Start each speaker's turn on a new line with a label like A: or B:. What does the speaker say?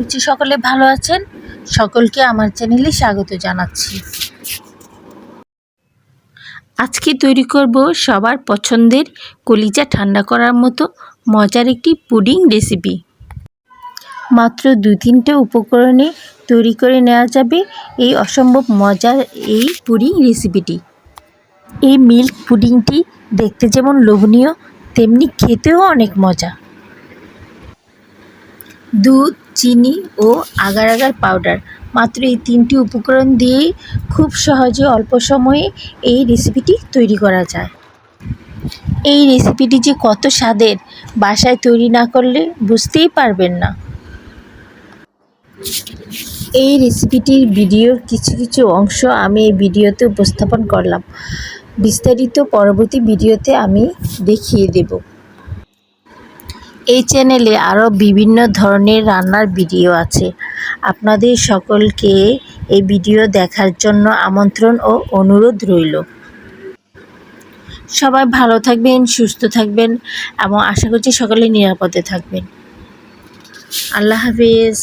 A: বলছি সকলে ভালো আছেন? সকলকে আমার চ্যানেলে স্বাগত জানাচ্ছি। আজকে তৈরি করব সবার পছন্দের কলিজা ঠান্ডা করার মতো মজার একটি পুডিং রেসিপি। মাত্র দু তিনটে উপকরণে তৈরি করে নেওয়া যাবে এই অসম্ভব মজার এই পুডিং রেসিপিটি। এই মিল্ক পুডিংটি দেখতে যেমন লোভনীয়, তেমনি খেতেও অনেক মজা। দুধ, চিনি ও আগার আগার পাউডার মাত্র এই তিনটি উপকরণ দিয়েই খুব সহজে অল্প সময়ে এই রেসিপিটি তৈরি করা যায়। এই রেসিপিটি যে কত স্বাদের, বাসায় তৈরি না করলে বুঝতেই পারবেন না। এই রেসিপিটির ভিডিওর কিছু কিছু অংশ আমি এই ভিডিওতে উপস্থাপন করলাম। বিস্তারিত পরবর্তী ভিডিওতে আমি দেখিয়ে দেব। এই চ্যানেলে আরও বিভিন্ন ধরনের রান্নার ভিডিও আছে। আপনাদের সকলকে এই ভিডিও দেখার জন্য আমন্ত্রণ ও অনুরোধ রইল। সবাই ভালো থাকবেন, সুস্থ থাকবেন এবং আশা করছি সকলে নিরাপদে থাকবেন। আল্লাহ হাফিজ।